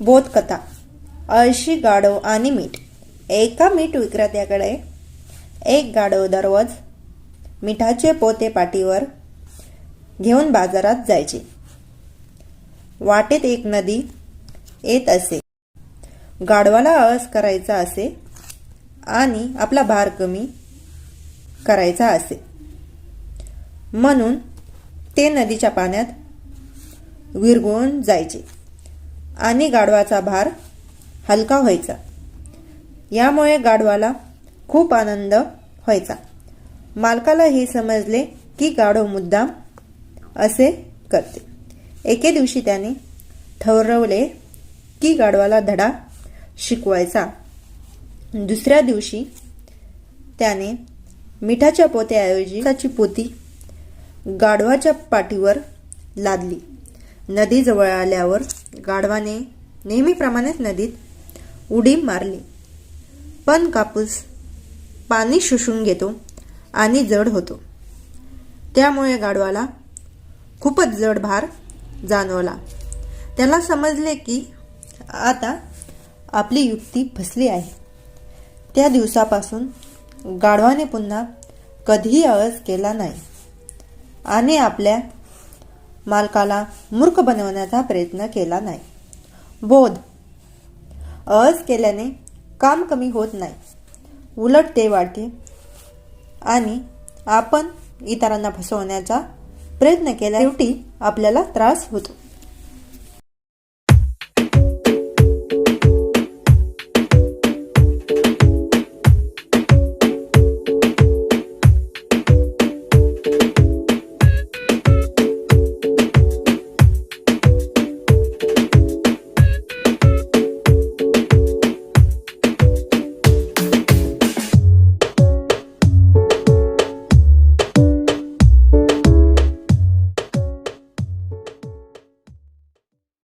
बोधकथा अळशी गाढव आणि मीठ. एका मीठ विक्रेत्याकडे एक गाढव दररोज मिठाचे पोते पाठीवर घेऊन बाजारात जायचे. वाटेत एक नदी येत असे. गाढवाला आळस करायचा असे आणि आपला भार कमी करायचा असे. म्हणून ते नदीच्या पाण्यात विरघळून जायचे. आणि गाढवाचा भार हलका व्हायचा. यामुळे गाढवाला खूप आनंद व्हायचा. मालकाला हे समजले की गाढव मुद्दाम असे करते. एके दिवशी त्याने ठरवले की गाढवाला धडा शिकवायचा. दुसऱ्या दिवशी त्याने मिठाच्या पोत्याऐवजी त्याची पोती गाढवाच्या पाठीवर लादली. नदीजवळ आल्यावर गाढवाने नेहमीप्रमाणेच नदीत उडी मारली. पण कापूस पाणी शोषून घेतो आणि जड होतो. त्यामुळे गाढवाला खूपच जड भार जाणवला. त्याला समजले की आता आपली युक्ती फसली आहे. त्या दिवसापासून गाढवाने पुन्हा कधीही आळस केला नाही. आणि आपल्या मालकाला मूर्ख बनवण्याचा प्रयत्न केला नाही. बोध. अस केल्याने काम कमी होत नाही. उलट ते वाढते आणि आपण इतरांना फसवण्याचा प्रयत्न केल्या शेवटी आपल्याला त्रास होतो.